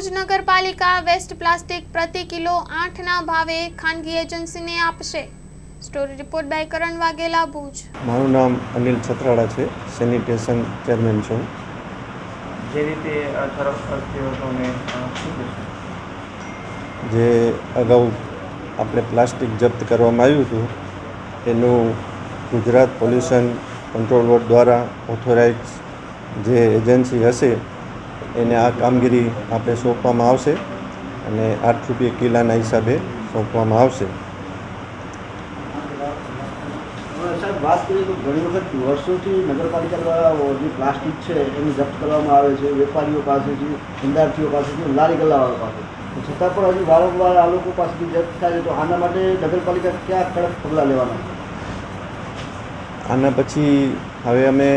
ભુજ નગરપાલિકા waste plastic પ્રતિ kilo આઠના ભાવે ખાનગી એજન્સીને આપશે. Story report by Karan Vaghela Bhuj. મારું નામ અનિલ છત્રાળા છે. સેનિટેશન ચેરમેન છું. જે રીતે આ તરફ જે અગાઉ આપણે પ્લાસ્ટિક જપ્ત કરવામાં આવ્યું હતું એનું ગુજરાત પોલ્યુશન કંટ્રોલ બોર્ડ દ્વારા ઓથોરાઇઝ જે એજન્સી હશે એને આ કામગીરી આપણે સોંપવામાં આવશે અને આઠ રૂપિયા કિલ્લાના હિસાબે સોંપવામાં આવશે. સાહેબ વાત કરીએ તો ઘણી વખત વર્ષોથી નગરપાલિકા દ્વારા જે પ્લાસ્ટિક છે એને જપ્ત કરવામાં આવે છે વેપારીઓ પાસેથી ધંધાર્થીઓ પાસેથી લારી ગલ્લાવાળા પાસે. છતાં પણ હજુ વારંવાર આ લોકો પાસેથી જપ્ત થાય છે તો આના માટે નગરપાલિકા ક્યાં કડક પગલાં લેવાના? આના પછી હવે અમે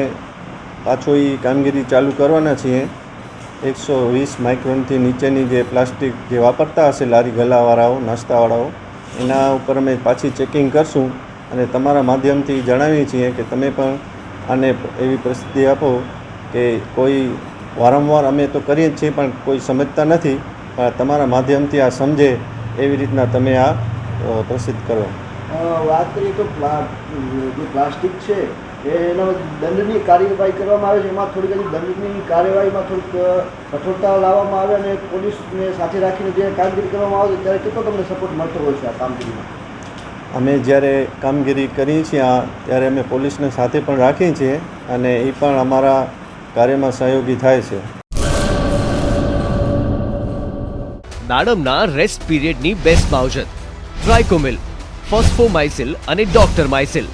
પાછો એ કામગીરી ચાલુ કરવાના છીએ. એકસો વીસ માઇક્રોનથી નીચેની જે પ્લાસ્ટિક જે વાપરતા હશે, લારી ગલાવાળાઓ, નાસ્તાવાળાઓ, એના ઉપર અમે પાછી ચેકિંગ કરશું અને તમારા માધ્યમથી જણાવીએ છીએ કે તમે પણ આને એવી પરિસ્થિતિ આપો કે કોઈ વારંવાર અમે તો કરીએ જ છીએ પણ કોઈ સમજતા નથી, પણ તમારા માધ્યમથી આ સમજે એવી રીતના તમે આ પ્રસિદ્ધ કરો. વાત કરીએ તો પ્લાસ્ટિક છે એ એનો દંડની કાર્યવાહી કરવામાં આવે છે. એમાં થોડીક હજી દંડની કાર્યવાહીમાં થોડીક કઠોરતા લાવવામાં આવે અને પોલીસને સાથે રાખીને જે કામગીરી કરવામાં આવે છે ત્યારે કેટલો તમને સપોર્ટ મળતો હોય છે આ કામગીરીમાં? અમે જ્યારે કામગીરી કરીએ છીએ આ ત્યારે અમે પોલીસને સાથે પણ રાખીએ છીએ અને એ પણ અમારા કાર્યમાં સહયોગી થાય છે. નાડમના રેસ્ટ પીરિયડની બેસ્ટ માવજત ટ્રાયકોમિલ ફોસ્ફોમાઇસિલ અને ડોક્ટર માઇસિલ